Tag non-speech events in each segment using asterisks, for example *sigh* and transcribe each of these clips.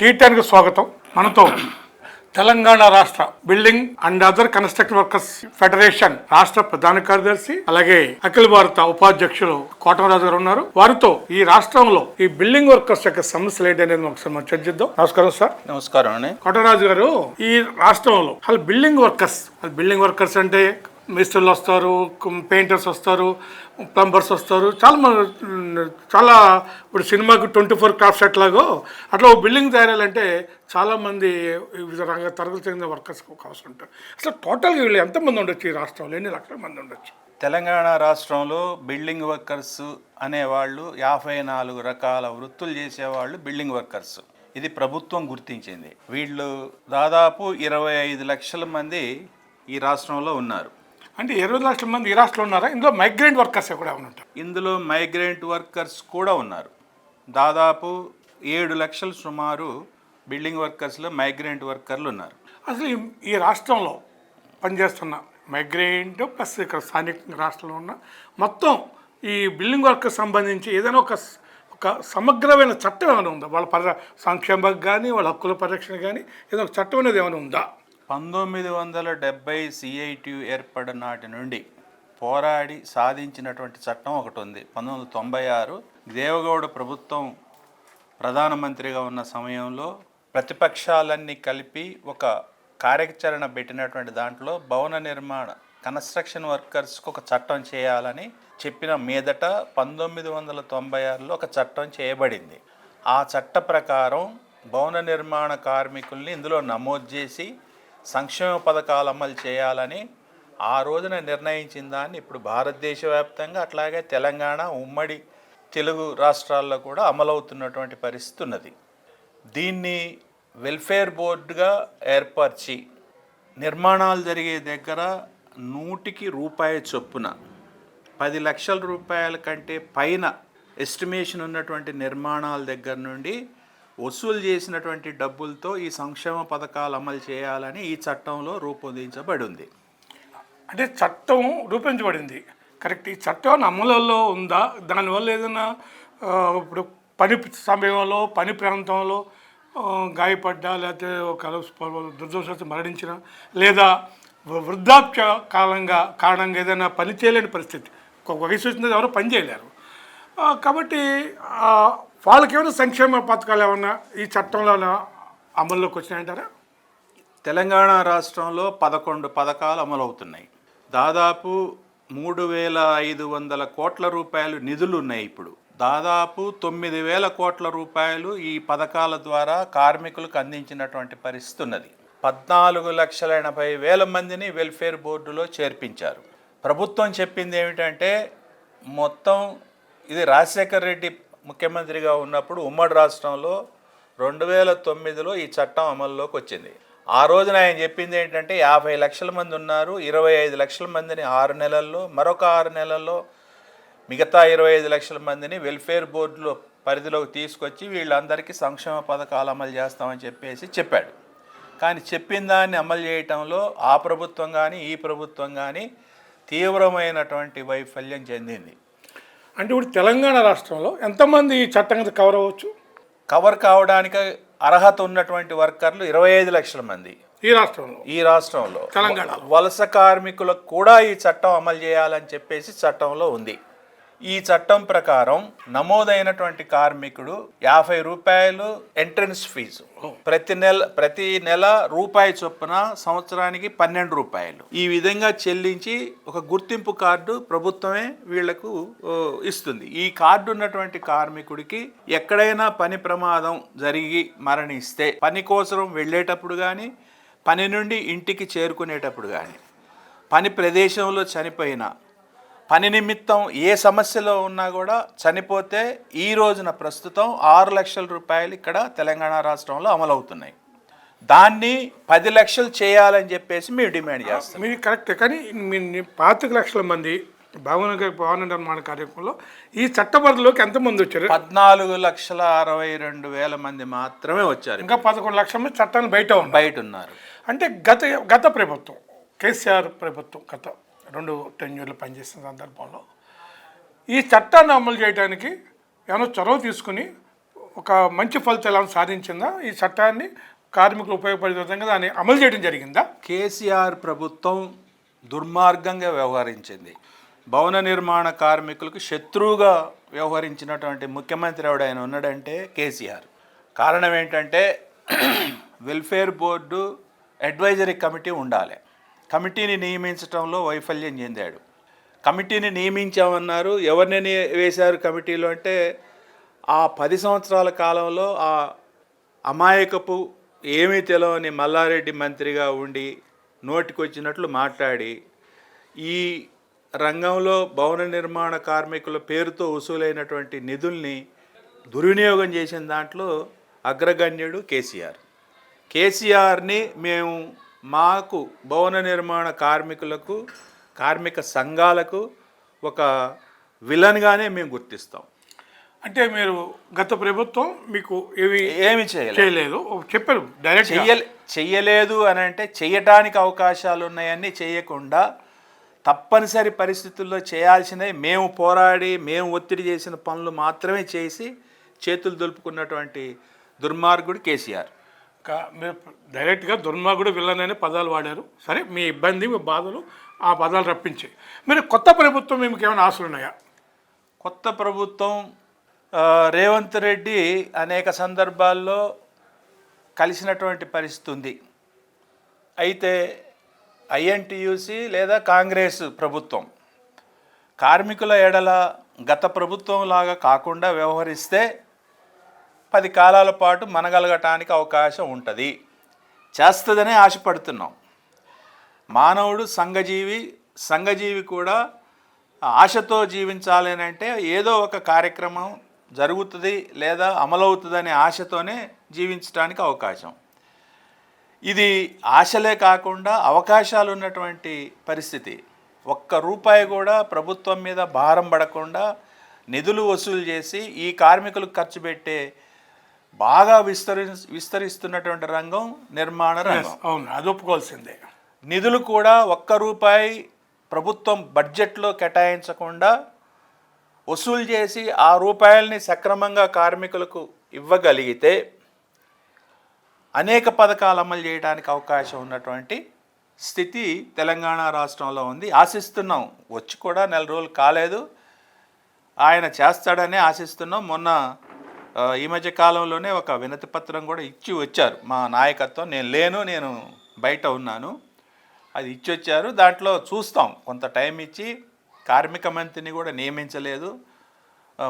టీటానికి స్వాగతం. మనతో తెలంగాణ రాష్ట్ర building and other construction workers federation రాష్ట్ర ప్రధాన కార్యదర్శి అలాగే అఖిల భారత ఉపాధ్యక్షులు కోటమరాజు గారు ఉన్నారు. వారితో ఈ రాష్ట్రంలో ఈ బిల్డింగ్ వర్కర్స్ యొక్క సమస్యలు ఏంటి అనేది ఒకసారి మనం చర్చిద్దాం నమస్కారం సార్. నమస్కారం అండి. కోటరాజు గారు ఈ రాష్ట్రంలో అసలు బిల్డింగ్ వర్కర్స్ బిల్డింగ్ వర్కర్స్ అంటే మిస్త్రులు వస్తారు పెయింటర్స్ వస్తారు ప్లంబర్స్ వస్తారు. చాలా మంది చాలా ఇప్పుడు సినిమాకి ట్వంటీ ఫోర్ క్రాఫ్ట్ సెట్ లాగో అట్లా ఓ బిల్డింగ్ తయారాలంటే చాలామంది వివిధ రంగ తరగతి చెందిన వర్కర్స్ అవసరం ఉంటారు అసలు టోటల్గా వీళ్ళు ఎంతమంది ఉండొచ్చు ఈ రాష్ట్రంలో? ఎన్ని లక్షల మంది ఉండొచ్చు? తెలంగాణ రాష్ట్రంలో బిల్డింగ్ వర్కర్స్ అనేవాళ్ళు యాభై నాలుగు రకాల వృత్తులు చేసేవాళ్ళు బిల్డింగ్ వర్కర్స్. ఇది ప్రభుత్వం గుర్తించింది. వీళ్ళు దాదాపు ఇరవై ఐదు లక్షల మంది ఈ రాష్ట్రంలో ఉన్నారు. అంటే ఇరవై లక్షల మంది ఈ రాష్ట్రంలో ఉన్నారా? ఇందులో మైగ్రెంట్ వర్కర్స్ కూడా ఉంటారు? ఇందులో మైగ్రెంట్ వర్కర్స్ కూడా ఉన్నారు. దాదాపు ఏడు లక్షలు సుమారు బిల్డింగ్ వర్కర్స్లో మైగ్రెంట్ వర్కర్లు ఉన్నారు. అసలు ఈ- రాష్ట్రంలో పనిచేస్తున్న మైగ్రెంట్ ప్లస్ ఇక్కడ స్థానిక రాష్ట్రంలో ఉన్న మొత్తం ఈ బిల్డింగ్ వర్క్ సంబంధించి ఏదైనా ఒక ఒక సమగ్రమైన చట్టం ఏమైనా ఉందా? వాళ్ళ పరి సంక్షేమకు కానీ వాళ్ళ హక్కుల పరిరక్షణ కానీ ఏదైనా ఒక చట్టం అనేది ఏమైనా ఉందా? పంతొమ్మిది వందల డెబ్బై సిఐటియు ఏర్పడిన నాటి నుండి పోరాడి సాధించినటువంటి చట్టం ఒకటి ఉంది. పంతొమ్మిది వందల తొంభై ఆరు దేవగౌడ ప్రభుత్వం ప్రధానమంత్రిగా ఉన్న సమయంలో ప్రతిపక్షాలన్నీ కలిపి ఒక కార్యాచరణ పెట్టినటువంటి దాంట్లో భవన నిర్మాణ కన్స్ట్రక్షన్ వర్కర్స్కి ఒక చట్టం చేయాలని చెప్పిన మీదట పంతొమ్మిది వందల తొంభై ఆరులో ఒక చట్టం చేయబడింది. ఆ చట్ట ప్రకారం భవన నిర్మాణ కార్మికుల్ని ఇందులో నమోదు చేసి సంక్షేమ పథకాలు అమలు చేయాలని ఆ రోజున నిర్ణయించిన దాన్ని ఇప్పుడు భారతదేశ వ్యాప్తంగా అట్లాగే తెలంగాణ ఉమ్మడి తెలుగు రాష్ట్రాల్లో కూడా అమలవుతున్నటువంటి పరిస్థితి ఉన్నది. దీన్ని వెల్ఫేర్ బోర్డుగా ఏర్పరిచి నిర్మాణాలు జరిగే దగ్గర నూటికి రూపాయి చొప్పున పది లక్షల రూపాయల కంటే పైన ఎస్టిమేషన్ ఉన్నటువంటి నిర్మాణాల దగ్గర నుండి వసూలు చేసినటువంటి డబ్బులతో ఈ సంక్షేమ పథకాలు అమలు చేయాలని ఈ చట్టంలో రూపొందించబడి ఉంది అంటే చట్టం రూపొందించబడింది. కరెక్ట్. ఈ చట్టం అమలులో ఉందా? దానివల్ల ఏదైనా ఇప్పుడు పని సమయంలో పని ప్రాంతంలో గాయపడ్డా లేకపోతే ఒక దుర్దోషాలు మరణించిన లేదా వృద్ధాప్య కాలంగా కారణంగా ఏదైనా పని చేయలేని పరిస్థితి. ఒక వయసు వచ్చిన ఎవరో పని చేయలేరు. కాబట్టి వాళ్ళకి ఏమైనా సంక్షేమ పథకాలు ఏమన్నా ఈ చట్టంలో అమల్లోకి వచ్చినాయంటారా? తెలంగాణ రాష్ట్రంలో పదకొండు పథకాలు అమలవుతున్నాయి. దాదాపు మూడు వేల ఐదు వందల కోట్ల రూపాయలు నిధులు ఉన్నాయి ఇప్పుడు. దాదాపు తొమ్మిది వేల కోట్ల రూపాయలు ఈ పథకాల ద్వారా కార్మికులకు అందించినటువంటి పరిస్థితి ఉన్నది. పద్నాలుగు లక్షల ఎనభై వేల మందిని వెల్ఫేర్ బోర్డులో చేర్పించారు. ప్రభుత్వం చెప్పింది ఏమిటంటే మొత్తం ఇది రాజశేఖర్ రెడ్డి ముఖ్యమంత్రిగా ఉన్నప్పుడు ఉమ్మడి రాష్ట్రంలో రెండు వేల తొమ్మిదిలో ఈ చట్టం అమల్లోకి వచ్చింది. ఆ రోజున ఆయన చెప్పింది ఏంటంటే యాభై లక్షల మంది ఉన్నారు ఇరవై ఐదు లక్షల మందిని ఆరు నెలల్లో మరొక ఆరు నెలల్లో మిగతా ఇరవై ఐదు లక్షల మందిని వెల్ఫేర్ బోర్డులో పరిధిలోకి తీసుకొచ్చి వీళ్ళందరికీ సంక్షేమ పథకాలు అమలు చేస్తామని చెప్పేసి చెప్పాడు. కానీ చెప్పిన దాన్ని అమలు చేయటంలో ఆ ప్రభుత్వం కానీ ఈ ప్రభుత్వం కానీ తీవ్రమైనటువంటి వైఫల్యం చెందింది. అంటే ఇప్పుడు తెలంగాణ రాష్ట్రంలో ఎంతమంది ఈ చట్టం కింద కవర్ అవ్వచ్చు? కవర్ కావడానికి అర్హత ఉన్నటువంటి వర్కర్లు ఇరవై ఐదు లక్షల మంది. ఈ రాష్ట్రంలో? ఈ రాష్ట్రంలో. తెలంగాణలో. వలస కార్మికులకు కూడా ఈ చట్టం అమలు చేయాలని చెప్పేసి చట్టంలో ఉంది. ఈ చట్టం ప్రకారం నమోదైనటువంటి కార్మికుడు యాభై రూపాయలు ఎంట్రన్స్ ఫీజు. ప్రతి నెల ప్రతి నెల రూపాయి చొప్పున సంవత్సరానికి పన్నెండు రూపాయలు. ఈ విధంగా చెల్లించి ఒక గుర్తింపు కార్డు ప్రభుత్వమే వీళ్ళకు ఇస్తుంది. ఈ కార్డు ఉన్నటువంటి కార్మికుడికి ఎక్కడైనా పని ప్రమాదం జరిగి మరణిస్తే పని కోసం వెళ్ళేటప్పుడు కానీ పని నుండి ఇంటికి చేరుకునేటప్పుడు కానీ పని ప్రదేశంలో చనిపోయిన పని నిమిత్తం ఏ సమస్యలో ఉన్నా కూడా చనిపోతే ఈ రోజున ప్రస్తుతం ఆరు లక్షల రూపాయలు ఇక్కడ తెలంగాణ రాష్ట్రంలో అమలవుతున్నాయి. దాన్ని పది లక్షలు చేయాలని చెప్పేసి మేము డిమాండ్ చేస్తాం మీరు కరెక్ట్. కానీ మీ పాతిక లక్షల మంది భవన భవన నిర్మాణ కార్యక్రమంలో ఈ చట్ట పరిధిలోకి ఎంతమంది వచ్చారు? పద్నాలుగు లక్షల అరవై రెండు వేల మంది మాత్రమే వచ్చారు ఇంకా పదకొండు లక్షల మంది చట్టాన్ని బయట బయట ఉన్నారు. అంటే గత గత ప్రభుత్వం కేసీఆర్ ప్రభుత్వం గత రెండు టెన్యూర్లు పనిచేసిన సందర్భంలో. ఈ చట్టాన్ని అమలు చేయడానికి ఏమైనా చొరవ తీసుకుని ఒక మంచి ఫలితాలను సాధించిందా? ఈ చట్టాన్ని కార్మికులు ఉపయోగపడే విధంగా దాన్ని అమలు చేయడం జరిగిందా? కేసీఆర్ ప్రభుత్వం దుర్మార్గంగా వ్యవహరించింది. భవన నిర్మాణ కార్మికులకు శత్రువుగా వ్యవహరించినటువంటి ముఖ్యమంత్రి ఎవడైనా ఉన్నాడంటే కేసీఆర్. కారణం ఏంటంటే *clears throat* వెల్ఫేర్ బోర్డు అడ్వైజరీ కమిటీ ఉండాలి. కమిటీని నియమించడంలో వైఫల్యం చెందాడు. కమిటీని నియమించామన్నారు. ఎవరిని వేశారు కమిటీలో అంటే ఆ పది సంవత్సరాల కాలంలో ఆ అమాయకపు ఏమీ తెలియని మల్లారెడ్డి మంత్రిగా ఉండి నోటికొచ్చినట్లు మాట్లాడి ఈ రంగంలో భవన నిర్మాణ కార్మికుల పేరుతో వసూలైనటువంటి నిధుల్ని దుర్వినియోగం చేసిన దాంట్లో అగ్రగణ్యుడు కేసీఆర్. కేసీఆర్ని మేము మాకు భవన నిర్మాణ కార్మికులకు కార్మిక సంఘాలకు ఒక విలన్గానే మేము గుర్తిస్తాం. అంటే మీరు గత ప్రభుత్వం మీకు ఏవి ఏమి చేయలేదు. చెప్పారు డైరెక్ట్ చెయ్యలే చెయ్యలేదు అని అంటే చెయ్యటానికి అవకాశాలు ఉన్నాయని చేయకుండా తప్పనిసరి పరిస్థితుల్లో చేయాల్సినవి మేము పోరాడి మేము ఒత్తిడి చేసిన పనులు మాత్రమే చేసి చేతులు దులుపుకున్నటువంటి దుర్మార్గుడు కేసీఆర్. మీరు డైరెక్ట్గా దుర్మార్గుడు విలన్ అనే పదాలు వాడారు. సరే మీ ఇబ్బంది మీ బాధలు ఆ పదాలు రప్పించి మీరు కొత్త ప్రభుత్వం మీకు ఏమైనా ఆశలు ఉన్నాయా? కొత్త ప్రభుత్వం రేవంత్ రెడ్డి అనేక సందర్భాల్లో కలిసినటువంటి పరిస్థితి ఉంది. అయితే ఐఎన్టీయూసి లేదా కాంగ్రెస్ ప్రభుత్వం కార్మికుల ఎడల గత ప్రభుత్వం లాగా కాకుండా వ్యవహరిస్తే పది కాలాల పాటు మనగలగటానికి అవకాశం ఉంటుంది. చేస్తుందనే ఆశపడుతున్నాం. మానవుడు సంఘజీవి సంఘజీవి కూడా ఆశతో జీవించాలి అంటే ఏదో ఒక కార్యక్రమం జరుగుతుంది లేదా అమలవుతుందనే ఆశతోనే జీవించడానికి అవకాశం. ఇది ఆశలే కాకుండా అవకాశాలు ఉన్నటువంటి పరిస్థితి. ఒక్క రూపాయి కూడా ప్రభుత్వం మీద భారం పడకుండా నిధులు వసూలు చేసి ఈ కార్మికులకు ఖర్చు పెట్టే బాగా విస్తరి విస్తరిస్తున్నటువంటి రంగం నిర్మాణ రంగం. అవును అది ఒప్పుకోవాల్సిందే. నిధులు కూడా ఒక్క రూపాయి ప్రభుత్వం బడ్జెట్లో కేటాయించకుండా వసూలు చేసి ఆ రూపాయల్ని సక్రమంగా కార్మికులకు ఇవ్వగలిగితే అనేక పథకాలు అమలు చేయడానికి అవకాశం ఉన్నటువంటి స్థితి తెలంగాణ రాష్ట్రంలో ఉంది. ఆశిస్తున్నాం. వచ్చి కూడా నెల రోజులు కాలేదు. ఆయన చేస్తాడనే ఆశిస్తున్నాం. మొన్న ఈ మధ్య కాలంలోనే ఒక వినతి పత్రం కూడా ఇచ్చి వచ్చారు. మా నాయకత్వం నేను లేను నేను బయట ఉన్నాను. అది ఇచ్చి వచ్చారు. దాంట్లో చూస్తాం. కొంత టైం ఇచ్చి కార్మిక మంత్రిని కూడా నియమించలేదు.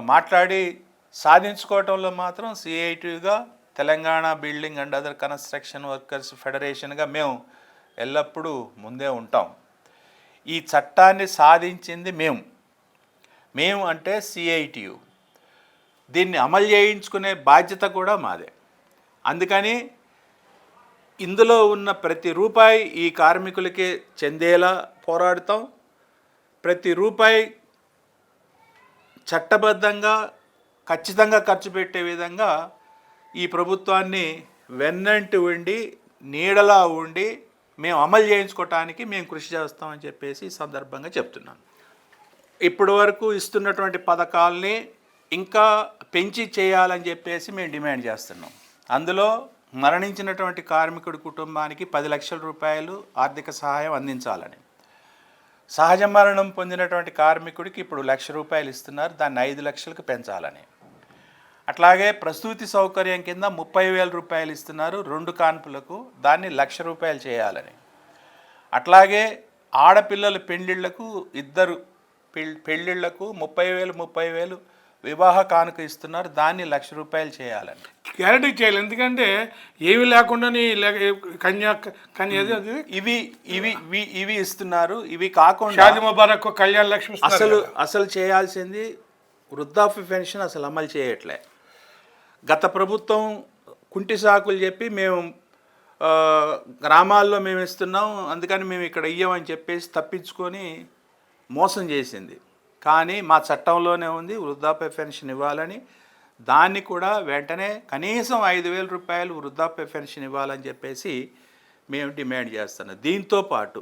మాట్లాడి సాధించుకోవటంలో మాత్రం సిఐటిగా Telangana building and other construction workers ఫెడరేషన్గా మేము ఎల్లప్పుడూ ముందే ఉంటాం. ఈ చట్టాన్ని సాధించింది మేము. మేము అంటే సిఐటియు. దీన్ని అమలు చేయించుకునే బాధ్యత కూడా మాదే. అందుకని ఇందులో ఉన్న ప్రతి రూపాయి ఈ కార్మికులకే చెందేలా పోరాడుతాం. ప్రతి రూపాయి చట్టబద్ధంగా ఖచ్చితంగా ఖర్చు పెట్టే విధంగా ఈ ప్రభుత్వాన్ని వెన్నంటి ఉండి నీడలా ఉండి మేము అమలు చేయించుకోవటానికి మేము కృషి చేస్తామని చెప్పేసి ఈ సందర్భంగా చెప్తున్నాను. ఇప్పటి వరకు ఇస్తున్నటువంటి పథకాల్ని ఇంకా పెంచి చేయాలని చెప్పేసి మేము డిమాండ్ చేస్తున్నాం. అందులో మరణించినటువంటి కార్మికుడి కుటుంబానికి పది లక్షల రూపాయలు ఆర్థిక సహాయం అందించాలని. సహజ మరణం పొందినటువంటి కార్మికుడికి ఇప్పుడు లక్ష రూపాయలు ఇస్తున్నారు దాన్ని ఐదు లక్షలకు పెంచాలని. అట్లాగే ప్రసూతి సౌకర్యం కింద ముప్పై వేల రూపాయలు ఇస్తున్నారు రెండు కాన్పులకు దాన్ని లక్ష రూపాయలు చేయాలని. అట్లాగే ఆడపిల్లల పెళ్ళిళ్ళకు ఇద్దరు పెళ్ళిళ్ళకు పెళ్ళిళ్ళకు ముప్పై వేలు ముప్పై వేలు వివాహ కానుక ఇస్తున్నారు దాన్ని లక్ష రూపాయలు చేయాలని గ్యారంటీ చేయాలి. ఎందుకంటే ఏమి లేకుండానే లే- కన్యా కన్య ఇవి ఇవి ఇవి ఇవి ఇస్తున్నారు ఇవి కాకుండా షాది ముబారక్ కళ్యాణ లక్ష్మి అసలు. అసలు చేయాల్సింది వృద్ధాప్య పెన్షన్ అసలు అమలు చేయట్లే. గత ప్రభుత్వం కుంటి సాకులు చెప్పి మేము గ్రామాల్లో మేము ఇస్తున్నాం అందుకని మేము ఇక్కడ ఇయ్యమని చెప్పేసి తప్పించుకొని మోసం చేసింది. కానీ మా చట్టంలోనే ఉంది వృద్ధాప్య పెన్షన్ ఇవ్వాలని. దాన్ని కూడా వెంటనే కనీసం ఐదు వేల రూపాయలు వృద్ధాప్య పెన్షన్ ఇవ్వాలని చెప్పేసి మేము డిమాండ్ చేస్తున్నాం. దీంతో పాటు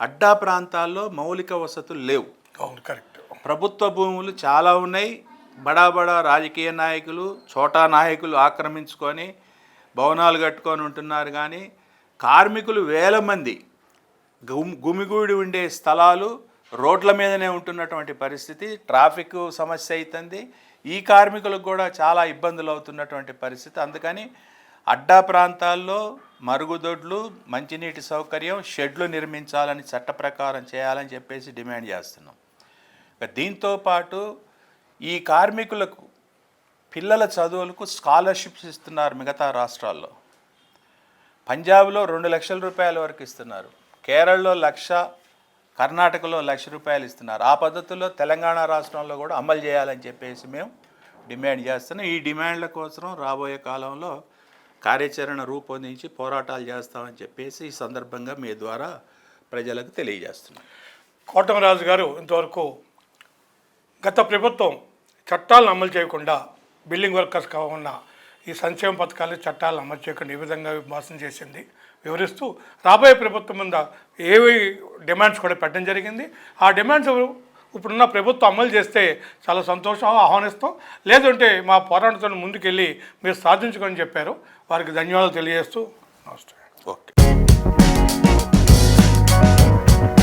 అడ్డా ప్రాంతాల్లో మౌలిక వసతులు లేవు. అవును కరెక్ట్. ప్రభుత్వ భూములు చాలా ఉన్నాయి. బడా బడా రాజకీయ నాయకులు చోటా నాయకులు ఆక్రమించుకొని భవనాలు కట్టుకొని ఉంటున్నారు కానీ కార్మికులు వేల మంది. గుమ్ గుమిగూడి ఉండే స్థలాలు రోడ్ల మీదనే ఉంటున్నటువంటి పరిస్థితి ట్రాఫిక్ సమస్య అవుతుంది ఈ కార్మికులకు కూడా చాలా ఇబ్బందులు అవుతున్నటువంటి పరిస్థితి. అందుకని అడ్డా ప్రాంతాల్లో మరుగుదొడ్లు మంచినీటి సౌకర్యం షెడ్లు నిర్మించాలని చట్ట ప్రకారం చేయాలని చెప్పేసి డిమాండ్ చేస్తున్నాం. దీంతో పాటు ఈ కార్మికులకు పిల్లల చదువులకు స్కాలర్షిప్స్ ఇస్తున్నారు మిగతా రాష్ట్రాల్లో. పంజాబ్లో రెండు లక్షల రూపాయల వరకు ఇస్తున్నారు. కేరళలో లక్ష కర్ణాటకలో లక్ష రూపాయలు ఇస్తున్నారు. ఆ పద్ధతిలో తెలంగాణ రాష్ట్రంలో కూడా అమలు చేయాలని చెప్పేసి మేము డిమాండ్ చేస్తున్నాం. ఈ డిమాండ్ల కోసం రాబోయే కాలంలో కార్యాచరణ రూపొందించి పోరాటాలు చేస్తామని చెప్పేసి ఈ సందర్భంగా మీ ద్వారా ప్రజలకు తెలియజేస్తున్నాం. కోటమరాజు గారు ఇంతవరకు గత ప్రభుత్వం చట్టాలను అమలు చేయకుండా బిల్డింగ్ వర్కర్స్ కాకుండా ఈ సంక్షేమ పథకాలు చట్టాలను అమలు చేయకుండా. ఏ విధంగా మోసం చేసింది. వివరిస్తూ రాబోయే ప్రభుత్వం మీద ఏవి డిమాండ్స్ కూడా పెట్టడం జరిగింది. ఆ డిమాండ్స్ ఇప్పుడున్న ప్రభుత్వం అమలు చేస్తే చాలా సంతోషం ఆహ్వానిస్తాం. లేదంటే మా పోరాటంతో ముందుకెళ్ళి మీరు సాధించుకొని చెప్పారు. వారికి ధన్యవాదాలు తెలియజేస్తూ నమస్తే. ఓకే.